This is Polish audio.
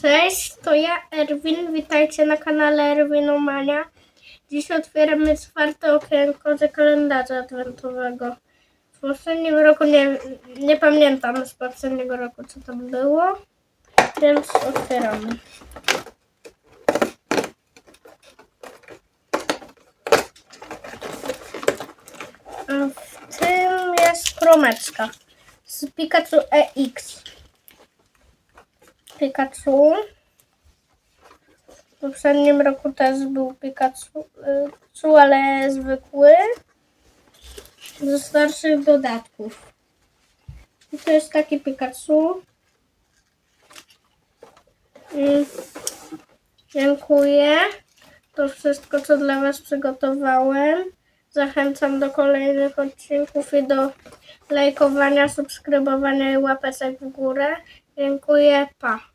Cześć, to ja Erwin. Witajcie na kanale Erwinomania. Dziś otwieramy czwarte okienko ze kalendarza adwentowego. W poprzednim roku nie, nie pamiętam z poprzedniego roku co tam było, więc otwieramy. A w tym jest kromeczka z Pikachu EX. Pikachu. W poprzednim roku też był Pikachu, y, ale zwykły. Ze starszych dodatków. I to jest taki Pikachu. Mm, Dziękuję. To wszystko, co dla Was przygotowałem. Zachęcam do kolejnych odcinków i do lajkowania, subskrybowania i łapeczek w górę. Dziękuję. Pa.